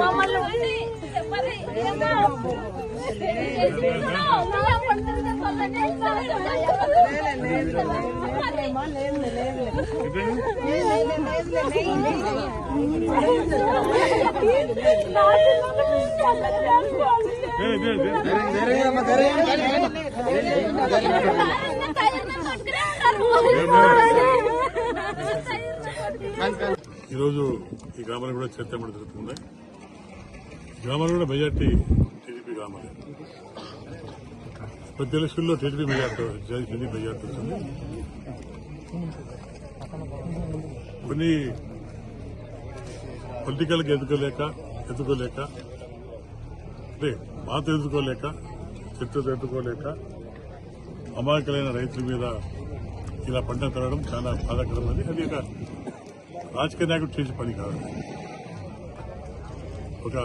మమ్మల్ని మరి ఏమో చేస్తున్నావు? నువ్వే పడుతుంది ఈరోజు ఈ గ్రామాలు కూడా చేర్చబడి జరుగుతుంది. గ్రామాలు కూడా మెజార్టీ టీడీపీ గ్రామాలే. ప్రతి ఎలక్షన్లో టీడీపీ మెజార్టీ టీడీపీ మెజార్టీ వచ్చింది. కొన్ని పొలిటికల్గా ఎదుకోలేక ఎదుకోలేక అంటే మాత ఎదుర్కోలేక చెట్టు ఎదుకోలేక అమాయకులైన రైతుల మీద ఇలా పంట తరగడం చాలా బాధాకరమైనది అది ఒక రాజకీయ నాయకుడు చేసే పని కాదు. ఒక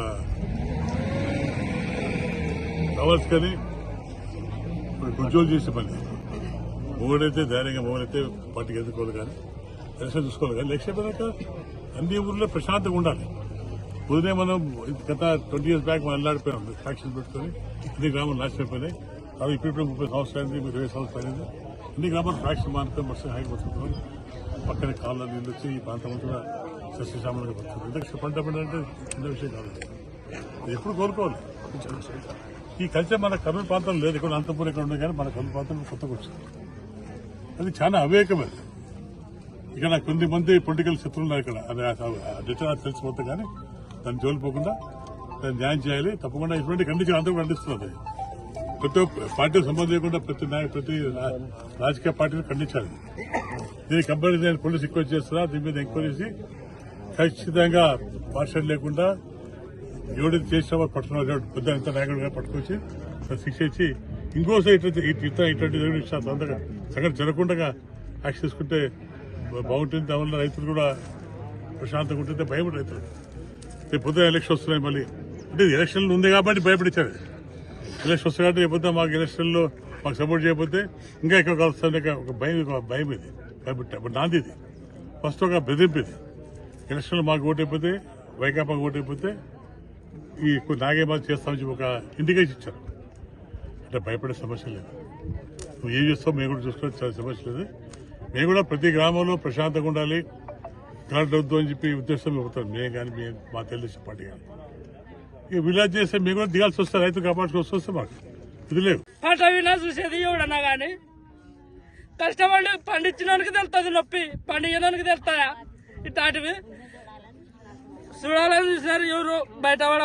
కవర్స్ కానీ ఉద్యోగం చేసే పని. మొగుడైతే ధైర్యంగా మొగుడైతే పార్టీకి ఎదుర్కోవాలి కానీ ఎలక్షన్ చూసుకోవాలి కానీ ఎలక్షన్ అన్ని ఊర్లో ప్రశాంతంగా ఉండాలి. పొద్దునే మనం గత ట్వంటీ ఇయర్స్ బ్యాక్ మనం వెళ్ళాడిపోయాం ఫ్యాక్షన్ పెట్టుకొని అన్ని గ్రామాలు నాశనం అయిపోయినాయి. అవి ఇప్పుడు ముప్పై సంవత్సరాలు అయింది ఇరవై సంవత్సరాలు అయింది. అన్ని గ్రామాలు ఫ్యాక్షన్ మానుకొని మస్తు హాయి పడుతున్నాం పక్కన కాళ్ళ నీళ్ళు వచ్చి ఈ ప్రాంతం అంతా సస్యశామలుగా పడుతుంది. ఎందుకంటే పంట పండాలంటే చిన్న విషయం కాదు. ఎప్పుడు కోరుకోవాలి ఈ కల్చర్ మన కర్నూలు ప్రాంతం లేదు. ఇక్కడ అంతపూర్ ఇక్కడ ఉండే కానీ మన కర్నూలు ప్రాంతం కొత్తగా వచ్చింది. అది చాలా అవేకమైనది ఇక నాకు కొద్ది మంది పొలిటికల్ శత్రువులు ఉన్నారు ఇక్కడ. అది నాకు తెలిసిపోతే కానీ దాన్ని జోలిపోకుండా దాన్ని న్యాయం చేయాలి. తప్పకుండా ఇటువంటి కండిషన్ అంతా ఖండిస్తున్నారు అది. ప్రతి ఒక్క పార్టీకి సంబంధం లేకుండా ప్రతి నాయ ప్రతి రాజకీయ పార్టీని ఖండించాలి. దీనికి కంపెనీ నేను పోలీసు ఎంక్వైరీ చేస్తున్నా దీని మీద ఎంక్వైరీ చేసి ఖచ్చితంగా పార్షల్ లేకుండా ఎవడైతే చేసినా పట్టుకున్నారు పెద్ద ఎంత నాయకుడిగా పట్టుకొచ్చి శిక్ష ఇచ్చి ఇంకోసారి ఇటువంటి ఇటువంటి తొందరగా సంఘటన జరగకుండా యాక్షన్ తీసుకుంటే బాగుంటుంది దానివల్ల రైతులు కూడా ప్రశాంతంగా ఉంటుంది భయపడి రైతులు రేపు పొద్దున ఎలక్షన్ వస్తున్నాయి మళ్ళీ. అంటే ఎలక్షన్లు ఉంది కాబట్టి భయపడించారు ఎలక్షన్ వస్తాయి కాబట్టి మాకు ఎలక్షన్లో మాకు సపోర్ట్ చేయకపోతే ఇంకా ఎక్కువ కలుస్తుంది ఒక భయం ఒక భయం ఇది. కాబట్టి నాంది ఇది. ఫస్ట్ ఒక బెదిరింపు ఇది. ఎలక్షన్లో మాకు ఓటైపోతే వైకాపాకు ఓటైపోతే ఈ నాగే చేస్తామని చెప్పి ఒక ఇండికేషన్ ఇచ్చారు. అంటే భయపడే సమస్య లేదు. నువ్వు ఏం చేస్తావు మేము కూడా చూసుకోవచ్చు చాలా సమస్య లేదు. మేము కూడా ప్రతి గ్రామంలో ప్రశాంతంగా ఉండాలి. కరెంట్ వద్దు అని చెప్పి ఉద్దేశం అవుతాం మేము కానీ మేము మా తెలుగుదేశం పార్టీ కానీ. విలేజ్ చేస్తే మేము కూడా దిగాల్సి వస్తే రైతు కాపాడుకోవాల్సి వస్తే మాకు. ఇది లేవు పంట వినా చూసేది ఎవడన్నా గాని? కష్టపడి పండించినానికి తెలుస్తుంది నొప్పి పండించడానికి తెలుస్తాయా ఇట్లాంటివి. చూడాలని చూసినారు ఎవరు? బయట పడ